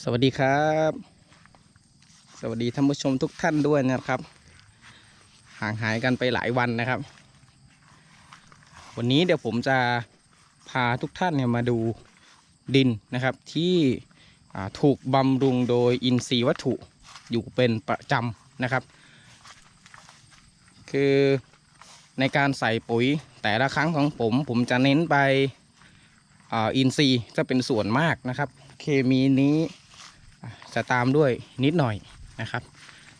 สวัสดีครับ สวัสดีท่านผู้ชมทุกท่านด้วยนะครับ ห่างหายกันไปหลายวันนะครับ วันนี้เดี๋ยวผมจะพาทุกท่านเนี่ยมาดูดินนะครับ ที่ถูกบำรุงโดยอินทรีย์วัตถุอยู่เป็นประจำนะครับ คือในการใส่ปุ๋ยแต่ละครั้งของผมผมจะเน้นไปอินทรีย์จะเป็นส่วนมากนะครับ เคมีนี้ จะตามด้วยนิดหน่อยนะครับ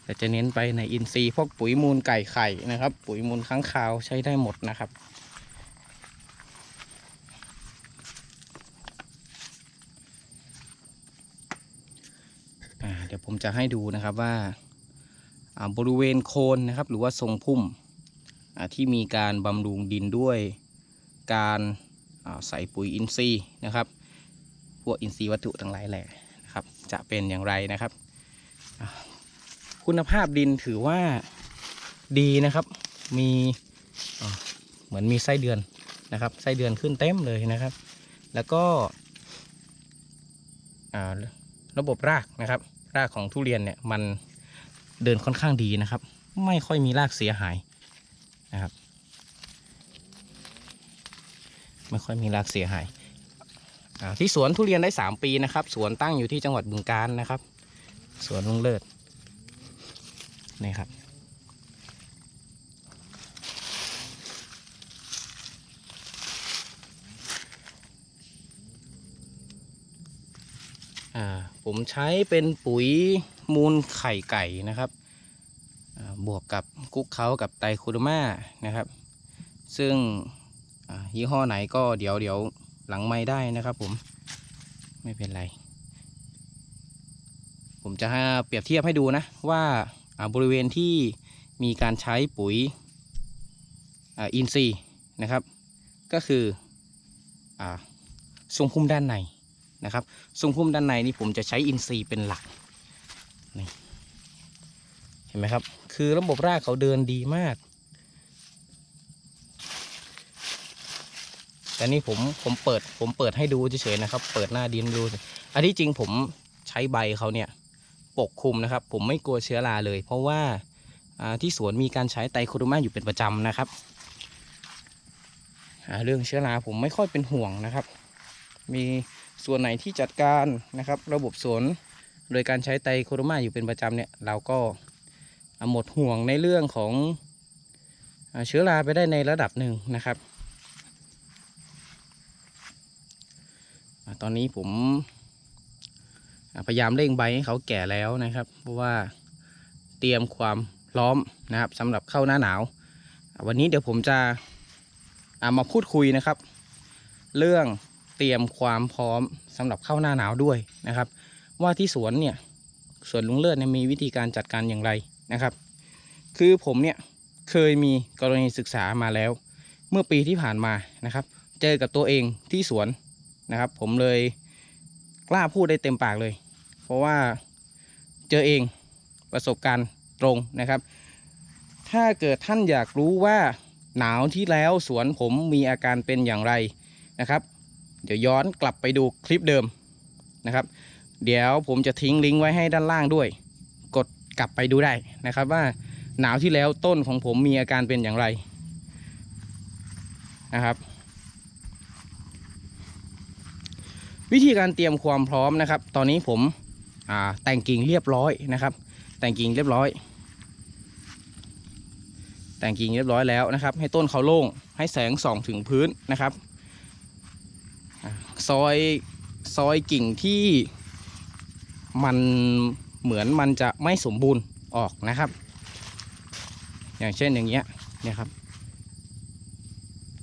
แต่จะเน้นไปในอินทรีย์พวกปุ๋ยมูลไก่ไข่นะครับ ปุ๋ยมูลค้างคาวใช้ได้หมดนะครับเดี๋ยวผมจะให้ดูนะครับว่าบริเวณโคนนะครับ หรือว่าทรงพุ่มที่มีการบำรุงดินด้วยการใส่ปุ๋ยอินทรีย์นะครับ พวกอินทรีย์วัตถุทั้งหลายแหล่ นะครับจะเป็นอย่างไรนะครับ คุณภาพดินถือว่าดีนะครับ มีเหมือนมีไส้เดือนนะครับไส้เดือนขึ้นเต็มเลยนะครับ แล้วก็ระบบรากนะครับ รากของทุเรียนเนี่ยมันเดินค่อนข้างดีนะครับ ไม่ค่อยมีรากเสียหายนะครับ ไม่ค่อยมีรากเสียหาย ที่สวนทุเรียนได้ 3 ปีนะครับ สวนตั้งอยู่ที่จังหวัดบึงกาฬนะครับ สวนลุงเลิศนี่ครับ ผมใช้เป็นปุ๋ยมูลไข่ไก่นะครับ บวกกับกุ๊กเขากับไตคูดมานะครับ ซึ่งยี่ห้อไหนก็เดี๋ยวเดี๋ยว หลังไม่ได้นะครับ ผมไม่เป็นไร ผมจะให้เปรียบเทียบให้ดูนะว่าอ่าบริเวณที่มีการใช้ปุ๋ยอาอินทรีย์นะครับ ก็คืออ่าทรงพุ่มด้านในนะครับทรงพุ่มด้านในนี่ผมจะใช้อินทรีย์เป็นหลักนี่เห็นไหมครับ คือระบบรากเขาเดินดีมาก แต่นี่ผมผมเปิดผมเปิดให้ดูเฉยๆนะครับ เปิดหน้าดินดูอันที่จริงผมใช้ใบเขาเนี่ยปกคลุมนะครับ ผมไม่กลัวเชื้อราเลย เพราะว่าที่สวนมีการใช้ไตรโคโดมาอยู่เป็นประจำนะครับเรื่องเชื้อราผมไม่ค่อยเป็นห่วงนะครับ มีส่วนไหนที่จัดการนะครับ ระบบสวนโดยการใช้ไตรโคโดมาอยู่เป็นประจำเนี่ยเราก็หมดห่วงในเรื่องของเชื้อราไปได้ในระดับหนึ่งนะครับอ่า ตอนนี้ผมพยายามเร่งใบให้เขาแก่แล้วนะครับ เพราะว่าเตรียมความพร้อมนะครับสำหรับเข้าหน้าหนาว วันนี้เดี๋ยวผมจะามาพูดคุยนะครับ เรื่องเตรียมความพร้อมสำหรับเข้าหน้าหนาวด้วยนะครับ ว่าที่สวนเนี่ยสวนลุงเลิศเนี่ยมีวิธีการจัดการอย่างไรนะครับ คือผมเนี่ยเคยมีกรณีศึกษามาแล้ว เมื่อปีที่ผ่านมานะครับ เจอกับตัวเองที่สวน นะครับ ผมเลยกล้าพูดได้เต็มปากเลย เพราะว่าเจอเองประสบการณ์ตรงนะครับ ถ้าเกิดท่านอยากรู้ว่าหนาวที่แล้วสวนผมมีอาการเป็นอย่างไรนะครับ เดี๋ยวย้อนกลับไปดูคลิปเดิมนะครับ เดี๋ยวผมจะทิ้งลิงก์ไว้ให้ด้านล่างด้วย กดกลับไปดูได้นะครับว่าหนาวที่แล้วต้นของผมมีอาการเป็นอย่างไรนะครับ วิธีการเตรียมความพร้อมนะครับ ตอนนี้ผมแต่งกิ่งเรียบร้อยนะครับ แต่งกิ่งเรียบร้อย แต่งกิ่งเรียบร้อยแล้วนะครับ ให้ต้นเขาโล่งให้แสงส่องถึงพื้นนะครับซอยซอยกิ่งที่มันเหมือนมันจะไม่สมบูรณ์ออกนะครับ อย่างเช่นอย่างเงี้ยเนี่ยครับ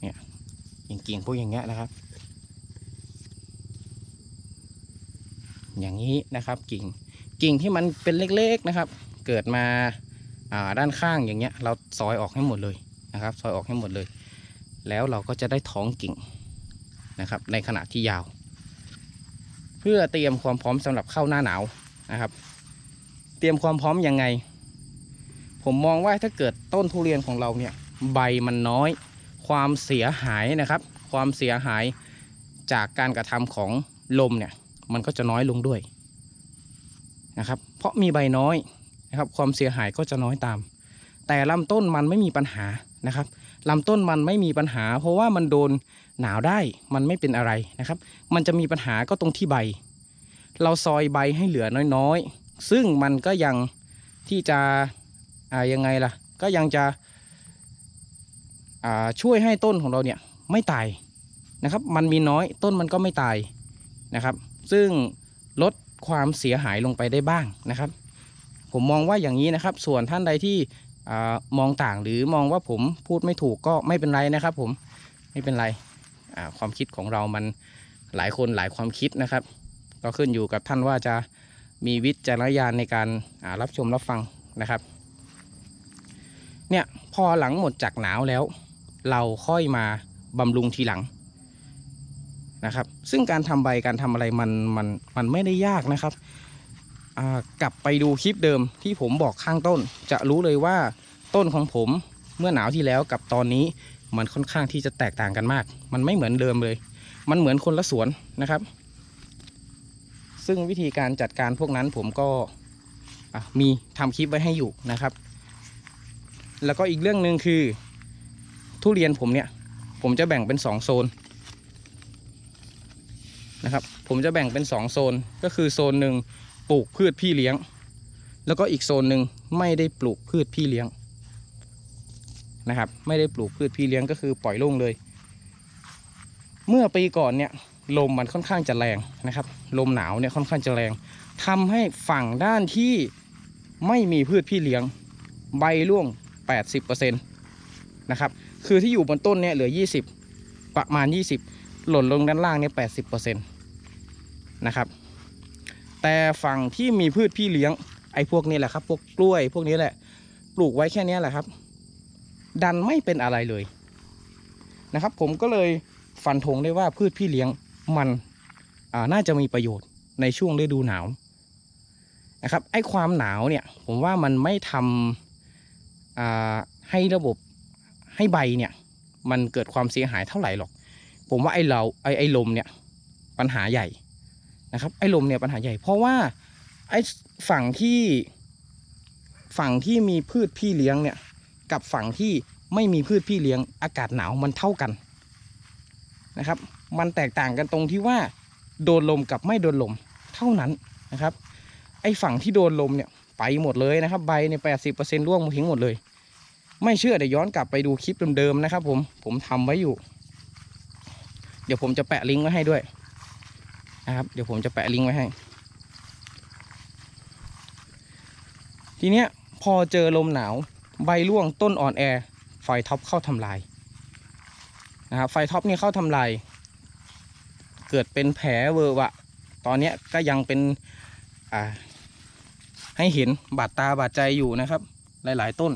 เนี่ยกิ่งกิ่งพวกอย่างเงี้ยนะครับ อย่างนี้นะครับ กิ่งกิ่งที่มันเป็นเล็กๆนะครับ เกิดมาาด้านข้างอย่างเงี้ย เราซอยออกให้หมดเลยนะครับ ซอยออกให้หมดเลย แล้วเราก็จะได้ท้องกิ่งนะครับ ในขณะที่ยาว เพื่อเตรียมความพร้อมสำหรับเข้าหน้าหนาวนะครับ เตรียมความพร้อมยังไง ผมมองว่าถ้าเกิดต้นทุเรียนของเราเนี่ยใบมันน้อย ความเสียหายนะครับ ความเสียหายจากการกระทำของลมเนี่ย มันก็จะน้อยลงด้วยนะครับ เพราะมีใบน้อยนะครับ ความเสียหายก็จะน้อยตาม แต่ลำต้นมันไม่มีปัญหานะครับลำต้นมันไม่มีปัญหา เพราะว่ามันโดนหนาวได้มันไม่เป็นอะไรนะครับ มันจะมีปัญหาก็ตรงที่ใบ เราซอยใบให้เหลือน้อยๆ ซึ่งมันก็ยังที่จะอ่ายังไงล่ะ ก็ยังจะอ่าช่วยให้ต้นของเราเนี่ยไม่ตายนะครับ มันมีน้อยต้นมันก็ไม่ตายนะครับ ซึ่งลดความเสียหายลงไปได้บ้างนะครับ ผมมองว่าอย่างนี้นะครับ ส่วนท่านใดที่อมองต่างหรือมองว่าผมพูดไม่ถูกก็ไม่เป็นไรนะครับ ผมไม่เป็นไรความคิดของเรามันหลายคนหลายความคิดนะครับ ก็ขึ้นอยู่กับท่านว่าจะมีวิจารณญาณในการรับชมรับฟังนะครับเนี่ยพอหลังหมดจากหนาวแล้ว เราค่อยมาบำรุงทีหลัง นะครับ ซึ่งการทำใบการทำอะไรมันมันมันไม่ได้ยากนะครับกลับไปดูคลิปเดิมที่ผมบอกข้างต้น จะรู้เลยว่าต้นของผมเมื่อหนาวที่แล้วกับตอนนี้มันค่อนข้างที่จะแตกต่างกันมาก มันไม่เหมือนเดิมเลย มันเหมือนคนละสวนนะครับ ซึ่งวิธีการจัดการพวกนั้นผมก็มีทำคลิปไว้ให้อยู่นะครับ แล้วก็อีกเรื่องหนึ่งคือ ทุเรียนผมเนี่ย ผมจะแบ่งเป็นสองโซน นะครับ ผมจะแบ่งเป็นสองโซนก็คือโซนหนึ่งปลูกพืชพี่เลี้ยง แล้วก็อีกโซนหนึ่งไม่ได้ปลูกพืชพี่เลี้ยงนะครับ ไม่ได้ปลูกพืชพี่เลี้ยงก็คือปล่อยโล่งเลย เมื่อปีก่อนเนี่ยลมมันค่อนข้างจะแรงนะครับ ลมหนาวเนี่ยค่อนข้างจะแรงทำให้ฝั่งด้านที่ไม่มีพืชพี่เลี้ยง ใบร่วง 80%นะครับ คือที่อยู่บนต้นเนี่ยเหลือ 20 ประมาณ 20 หล่นลงด้านล่างเนี่ย80%นะครับ แต่ฝั่งที่มีพืชพี่เลี้ยง ไอ้พวกนี้แหละครับ พวกกล้วยพวกนี้แหละ ปลูกไว้แค่นี้แหละครับ ดันไม่เป็นอะไรเลยนะครับ ผมก็เลยฟันธงได้ว่าพืชพี่เลี้ยงมันน่าจะมีประโยชน์ในช่วงฤดูหนาวนะครับ ไอ้ความหนาวเนี่ย ผมว่ามันไม่ทำให้ระบบให้ใบเนี่ย มันเกิดความเสียหายเท่าไหร่หรอก ผมว่าไอ้เราไอ้ไอ้ลมเนี่ยปัญหาใหญ่นะครับ ไอ้ลมเนี่ยปัญหาใหญ่ เพราะว่าไอ้ฝั่งที่ฝั่งที่มีพืชพี่เลี้ยงเนี่ย กับฝั่งที่ไม่มีพืชพี่เลี้ยง อากาศหนาวมันเท่ากันนะครับ มันแตกต่างกันตรงที่ว่า โดนลมกับไม่โดนลมเท่านั้นนะครับ ไอ้ฝั่งที่โดนลมเนี่ยไปหมดเลยนะครับ ใบเนี่ยแปดสิบเปอร์เซ็นต์ร่วงทิ้งหมดเลย ไม่เชื่อเดี๋ยวย้อนกลับไปดูคลิปเดิมๆนะครับ ผมผมทำไว้อยู่ เดี๋ยวผมจะแปะลิงก์ไว้ให้ด้วยนะครับ เดี๋ยวผมจะแปะลิงก์ไว้ให้ ทีเนี้ยพอเจอลมหนาวใบร่วงต้นอ่อนแอไฟท็อปเข้าทำลายนะครับไฟท็อปนี่เข้าทำลาย เกิดเป็นแผลเวอร์วะ ตอนเนี้ยก็ยังเป็นอ่าให้เห็นบาดตาบาดใจอยู่นะครับ หลาย ๆ ต้น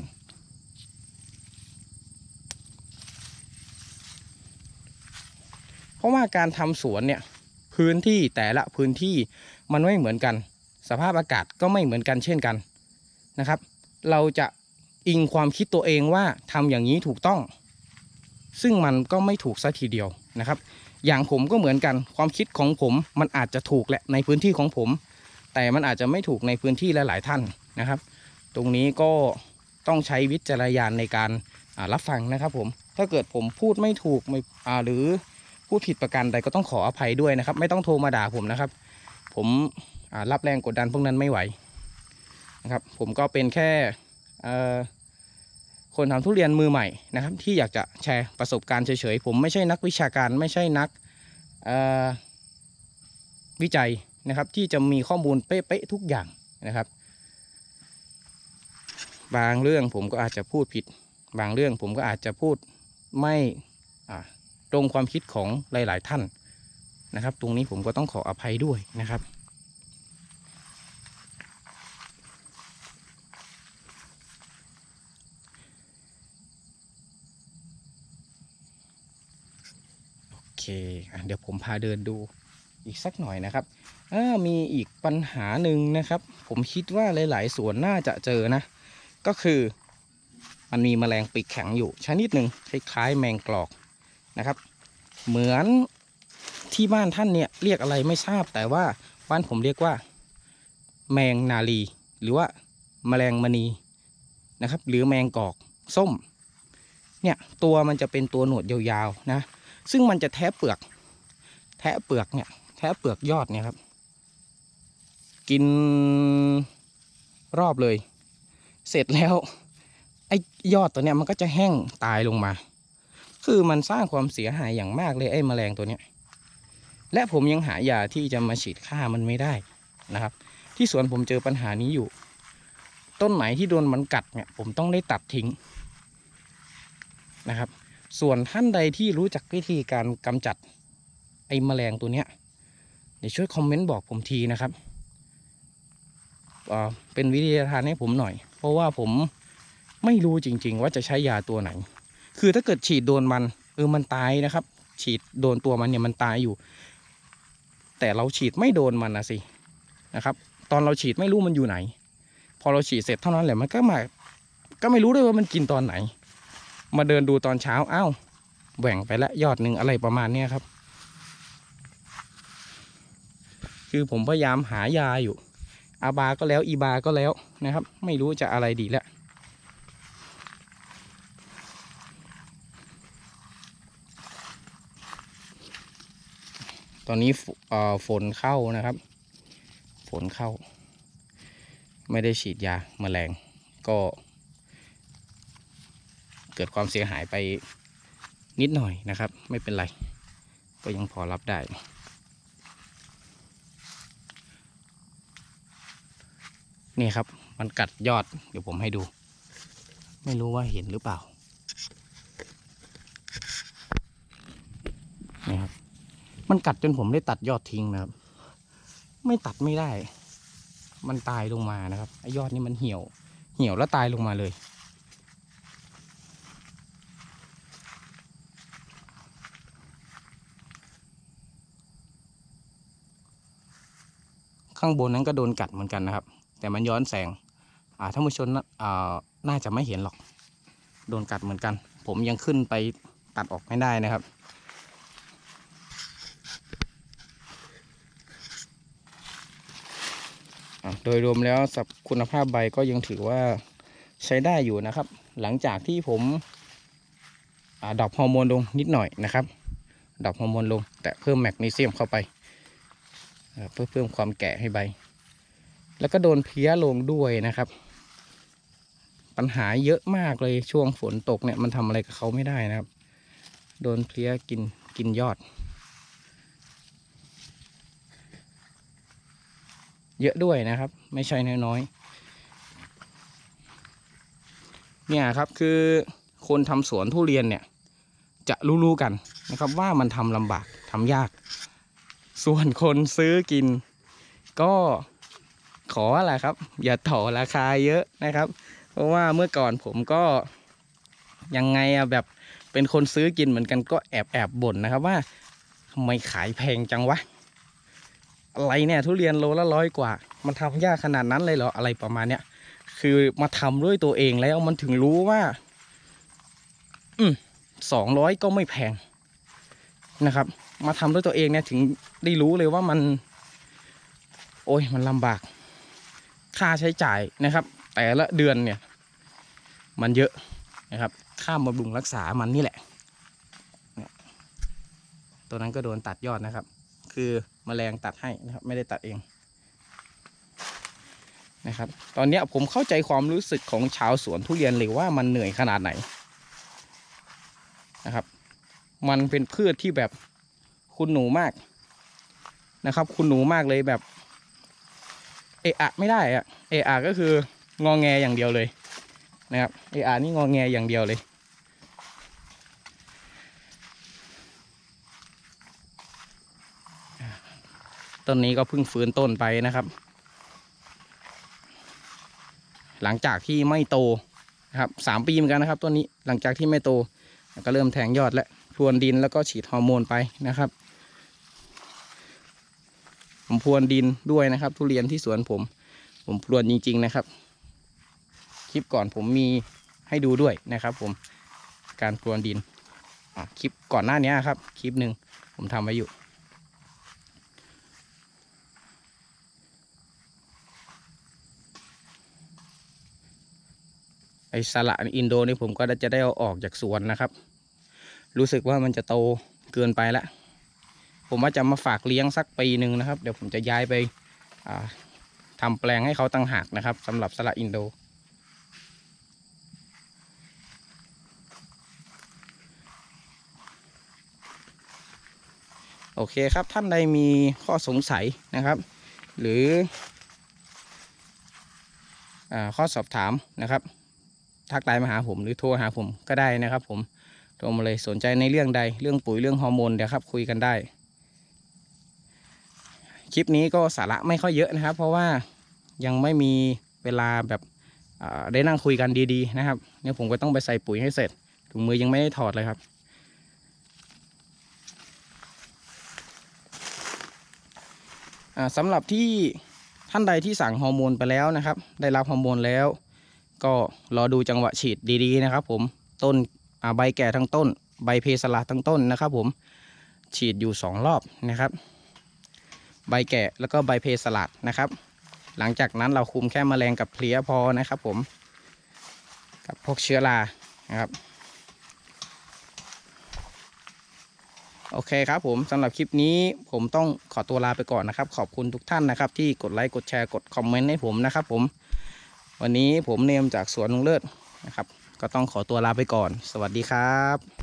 เพ ราะว่าการทำสวนเนี่ยพื้นที่แต่ละพื้นที่มันไม่เหมือนกัน สภาพอากาศก็ไม่เหมือนกันเช่นกันนะครับ เราจะอิงความคิดตัวเองว่าทำอย่างนี้ถูกต้อง ซึ่งมันก็ไม่ถูกซะทีเดียวนะครับ อย่างผมก็เหมือนกันความคิดของผมมันอาจจะถูกแหละในพื้นที่ของผม แต่มันอาจจะไม่ถูกในพื้นที่หลาย ๆ ท่านนะครับ ตรงนี้ก็ต้องใช้วิจารณญาณในการรับฟังนะครับผมถ้าเกิดผมพูดไม่ถูกหรือ พูดผิดประการใดก็ต้องขออภัยด้วยนะครับ ไม่ต้องโทรมาด่าผมนะครับ ผมรับแรงกดดันพวกนั้นไม่ไหวนะครับ ผมก็เป็นแค่คนทำทุเรียนมือใหม่นะครับ ที่อยากจะแชร์ประสบการณ์เฉยๆผมไม่ใช่นักวิชาการไม่ใช่นักวิจัยนะครับ ที่จะมีข้อมูลเป๊ะๆทุกอย่างนะครับ บางเรื่องผมก็อาจจะพูดผิด บางเรื่องผมก็อาจจะพูดไม่ ตรงความคิดของหลาย ๆ ท่านนะครับ ตรงนี้ผมก็ต้องขออภัยด้วยนะครับ โอเคอเดี๋ยวผมพาเดินดูอีกสักหน่อยนะครับมีอีกปัญหาหนึ่งนะครับ ผมคิดว่าหลาย ๆ สวนน่าจะเจอนะ ก็คือมันมีแมลงปีกแข็งอยู่ชนิดหนึ่งคล้ายๆแมงกรอก นะครับ เหมือนที่บ้านท่านเนี่ยเรียกอะไรไม่ทราบแต่ว่าบ้านผมเรียกว่า แมงนาลี หรือว่าแมลงมณีนะครับ หรือแมงกอกส้ม เนี่ยตัวมันจะเป็นตัวหนวดยาวๆนะ ซึ่งมันจะแทะเปลือก แทะเปลือกเนี่ยแทะเปลือกยอดเนี่ยครับ กินรอบเลย เสร็จแล้วไอ้ยอดตัวเนี้ยมันก็จะแห้งตายลงมา คือมันสร้างความเสียหายอย่างมากเลยไอ้แมลงตัวเนี้ย และผมยังหายาที่จะมาฉีดฆ่ามันไม่ได้นะครับ ที่สวนผมเจอปัญหานี้อยู่ ต้นไหนที่โดนมันกัดเนี่ย ผมต้องได้ตัดทิ้งนะครับ ส่วนท่านใดที่รู้จักวิธีการกำจัดไอ้แมลงตัวเนี้ยเดี๋ยวช่วยคอมเมนต์บอกผมทีนะครับเอ่อเป็นวิทยาทานให้ผมหน่อย เพราะว่าผมไม่รู้จริง ๆ ว่าจะใช้ยาตัวไหน คือถ้าเกิดฉีดโดนมันเออมันตายนะครับ ฉีดโดนตัวมันเนี่ยมันตายอยู่ แต่เราฉีดไม่โดนมันนะสินะครับ ตอนเราฉีดไม่รู้มันอยู่ไหน พอเราฉีดเสร็จเท่านั้นแหละมันก็มาก็ไม่รู้ด้วยว่ามันกินตอนไหน มาเดินดูตอนเช้าอ้าวแหว่งไปแล้วยอดหนึ่งอะไรประมาณเนี้ยครับ คือผมพยายามหายาอยู่ อาบาก็แล้วอีบาก็แล้วนะครับ ไม่รู้จะอะไรดีแล้ว ตอนนี้ฝนเข้านะครับ ฝนเข้า ไม่ได้ฉีดยาแมลงก็ เกิดความเสียหายไปนิดหน่อยนะครับ ไม่เป็นไร ก็ยังพอรับได้ นี่ครับ มันกัดยอดเดี๋ยวผมให้ดู ไม่รู้ว่าเห็นหรือเปล่า นี่ครับ มันกัดจนผมได้ตัดยอดทิ้งนะครับ ไม่ตัดไม่ได้ มันตายลงมานะครับไอ้ยอดนี่มันเหี่ยว เหี่ยวแล้วตายลงมาเลย ข้างบนนั้นก็โดนกัดเหมือนกันนะครับ แต่มันย้อนแสง อ่าท่านผู้ชมน่ะอ่าน่าจะไม่เห็นหรอก โดนกัดเหมือนกัน ผมยังขึ้นไปตัดออกไม่ได้นะครับ อะ โดยรวมแล้วสับคุณภาพใบก็ยังถือว่าใช้ได้อยู่นะครับ หลังจากที่ผมอดอปฮอร์โมนลงนิดหน่อยนะครับดอปฮอร์โมนลง แต่เพิ่มแมกนีเซียมเข้าไป เพื่อเพิ่มความแก่ให้ใบ แล้วก็โดนเพี้ยลงด้วยนะครับ ปัญหาเยอะมากเลยช่วงฝนตกเนี่ยมันทำอะไรกับเขาไม่ได้นะครับ โดนเพี้ยกินกินยอด เยอะด้วยนะครับ ไม่ใช่น้อยๆเนี่ยครับคือคนทำสวนทุเรียนเนี่ย จะรู้ๆกันนะครับว่ามันทำลำบากทำยาก ส่วนคนซื้อกิน ก็ขออะไรครับ อย่าต่อราคาเยอะนะครับ เพราะว่าเมื่อก่อนผมก็ยังไงอะแบบเป็นคนซื้อกินเหมือนกันก็แอบแอบบ่นนะครับว่าทำไมขายแพงจังวะ อะไรเนี่ยทุเรียนโลละร้อยกว่า มันทำยากขนาดนั้นเลยเหรออะไรประมาณเนี้ยคือมาทำด้วยตัวเองแล้วมันถึงรู้ว่า อืมสองร้อยก็ไม่แพงนะครับ มาทำด้วยตัวเองเนี่ยถึงได้รู้เลยว่ามัน โอ้ยมันลำบาก ค่าใช้จ่ายนะครับ แต่ละเดือนเนี่ย มันเยอะนะครับ ค่าบำรุงรักษามันนี่แหละตัวนั้นก็โดนตัดยอดนะครับ คือ มแมลงตัดให้นะครับ ไม่ได้ตัดเองนะครับ ตอนนี้ผมเข้าใจความรู้สึกของชาวสวนทุเรียนเลยว่ามันเหนื่อยขนาดไหนนะครับ มันเป็นพืชที่แบบคุณหนูมากนะครับ คุณหนูมากเลยแบบ เอะอะไม่ได้อะเอะอะก็คืองอแงอย่างเดียวเลยนะครับ เอะอะนี่งอแงอย่างเดียวเลย ต้นนี้ก็เพิ่งฟื้นต้นไปนะครับ หลังจากที่ไม่โตนะครับสามปีเหมือนกันนะครับต้นนี้หลังจากที่ไม่โตก็เริ่มแทงยอดและพรวนดินแล้วก็ฉีดฮอร์โมนไปนะครับ ผมพรวนดินด้วยนะครับ ทุเรียนที่สวนผม ผมพรวนจริง ๆนะครับ คลิปก่อนผมมีให้ดูด้วยนะครับ ผมการพรวนดินคลิปก่อนหน้านี้ครับ คลิปหนึ่งผมทำไว้อยู่ ไอสละอินโดนี่ผมก็จะได้เอาออกจากสวนนะครับ รู้สึกว่ามันจะโตเกินไปแล้วผมว่าจะมาฝากเลี้ยงสักปีหนึ่งนะครับ เดี๋ยวผมจะย้ายไปอ่าทำแปลงให้เขาตั้งหากนะครับสำหรับสละอินโด โอเคครับท่านใดมีข้อสงสัยนะครับ หรืออข้อสอบถามนะครับ ทักไลน์มาหาผมหรือโทรหาผมก็ได้นะครับ ผมโทรมาเลยสนใจในเรื่องใดเรื่องปุ๋ยเรื่องฮอร์โมนเดี๋ยวครับ คุยกันได้ คลิปนี้ก็สาระไม่ค่อยเยอะนะครับ เพราะว่ายังไม่มีเวลาแบบได้นั่งคุยกันดีๆ นะครับเนี่ยผมก็ต้องไปใส่ปุ๋ยให้เสร็จถุงมือยังไม่ได้ถอดเลยครับสำหรับที่ท่านใดที่สั่งฮอร์โมนไปแล้วนะครับ ได้รับฮอร์โมนแล้ว ก็รอดูจังหวะฉีดดีๆนะครับ ผมต้นใบแก่ทั้งต้น ใบเพสลาทั้งต้นนะครับ ผมฉีดอยู่สองรอบนะครับ ใบแก่แล้วก็ใบเพสลัดนะครับ หลังจากนั้นเราคุมแค่แมลงกับเพลี้ยพอนะครับ ผมกับพวกเชื้อรานะครับโอเคครับผมสำหรับคลิปนี้ผมต้องขอตัวลาไปก่อนนะครับ ขอบคุณทุกท่านนะครับ ที่กดไลค์กดแชร์กดคอมเมนต์ให้ผมนะครับ ผม วันนี้ผมเนมจากสวนลุงเลิศนะครับ ก็ต้องขอตัวลาไปก่อน สวัสดีครับ